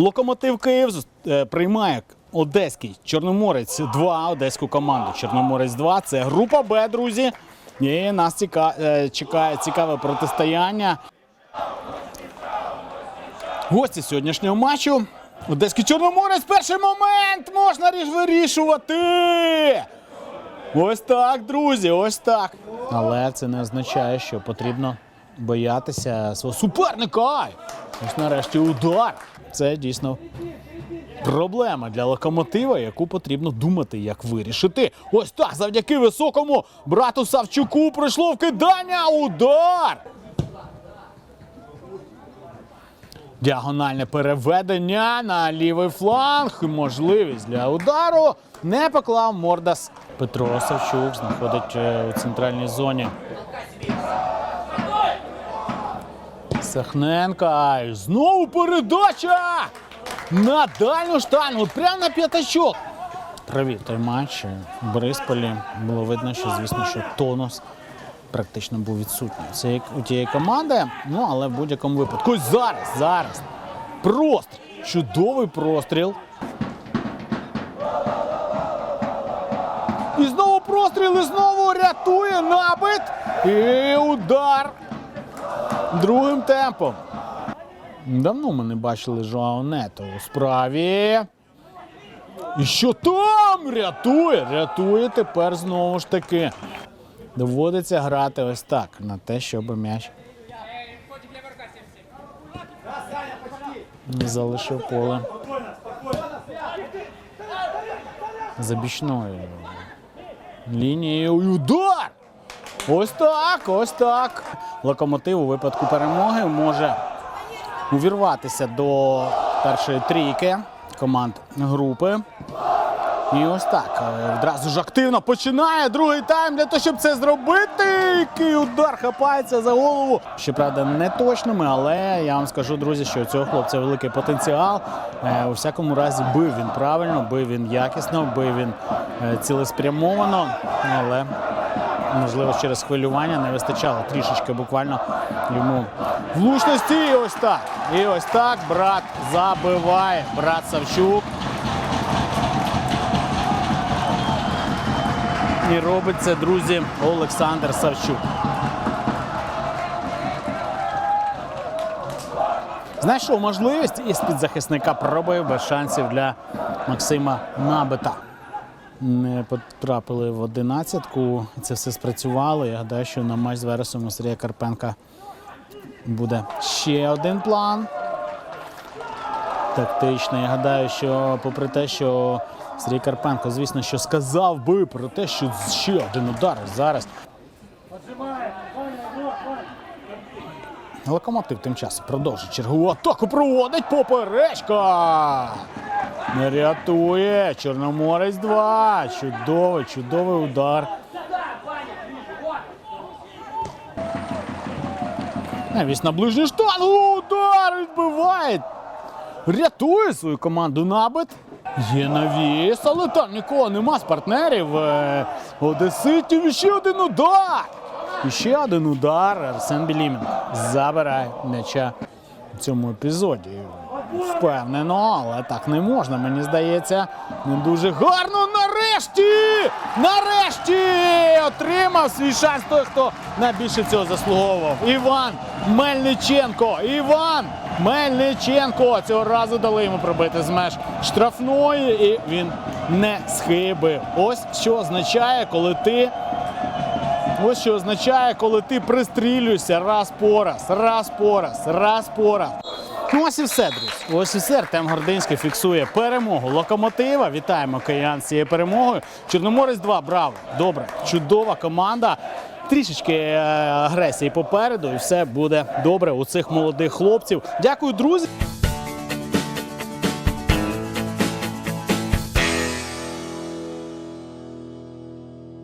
Локомотив Київ е, приймає Одеський Чорноморець 2, одеську команду. Чорноморець 2. Це група Б, друзі. І нас ціка... е, чекає цікаве протистояння. Гості сьогоднішнього матчу. Одеський Чорноморець. Перший момент можна вирішувати. Ось так, друзі, ось так. Але це не означає, що потрібно боятися свого суперника. Ось нарешті удар. Це дійсно проблема для локомотива, яку потрібно думати, як вирішити. Ось так, завдяки високому брату Савчуку пройшло вкидання. Удар! Діагональне переведення на лівий фланг. Можливість для удару. Не поклав Мордас. Петро Савчук знаходить е, у центральній зоні. Сахненка. І Знову передача! На дальню штангу, прямо на п'ятачок. Провів той матч в Борисполі. Було видно, що, звісно, що тонус практично був відсутній. Це як у тієї команди, ну але в будь-якому випадку. Ось зараз, зараз. Простріл. Чудовий простріл. І знову простріл, і знову рятує набит. І удар другим темпом. Давно ми не бачили Жоао у справі. І що там? Рятує, рятує тепер знову ж таки. Доводиться грати ось так, на те, щоб м'яч залишив поле. За бічною лінією. Удар! Ось так, ось так. Локомотив у випадку перемоги може увірватися до першої трійки команд групи. І ось так. е, Одразу ж активно починає другий тайм для того, щоб це зробити. Який удар хапається за голову. Щоправда, не точними, але я вам скажу, друзі, що у цього хлопця великий потенціал. Е, У всякому разі, бив він правильно, бив він якісно, бив він е, цілеспрямовано. Але можливо через хвилювання не вистачало трішечки буквально йому влучності. І ось так. І ось так брат забиває. Брат Савчук. І робить це, друзі, Олександр Савчук. Знайшов можливість і з-під захисника пробив без шансів для Максима Набита. Не потрапили в одинадцятку. Це все спрацювало. Я гадаю, що на матч з Вересом у Сергія Карпенка буде ще один план. Тактично. Я гадаю, що попри те, що Сергій Карпенко, звісно, що сказав би про те, що ще один удар зараз. Локомотив тим часом продовжує чергову атаку. Проводить поперечка. Не рятує. Чорноморець 2. Чудовий, чудовий удар. Навісь на ближню штангу. Удар відбиває. Рятує свою команду набит. Є навіс, але там нікого нема з партнерів. Е, Одеситів ще один удар. Ще один удар. Арсен Білімін забирає м'яча в цьому епізоді. Впевнено, але так не можна. Мені здається, не дуже гарно. Нарешті! Нарешті! Отримав свій шанс той, хто найбільше цього заслуговував. Іван Мельниченко. Іван Мельниченко. Цього разу дали йому пробити з меж штрафної, і він не схибив. Ось що означає, коли ти. Ось що означає, коли ти пристрілюєшся раз по раз, раз по раз, раз по раз. Ну ось і все, друзі. Ось і все. Артем Гординський фіксує перемогу локомотива. Вітаємо киян з цією перемогою. Чорноморець 2, браво! Добре, чудова команда. Трішечки е, агресії попереду, і все буде добре у цих молодих хлопців. Дякую, друзі.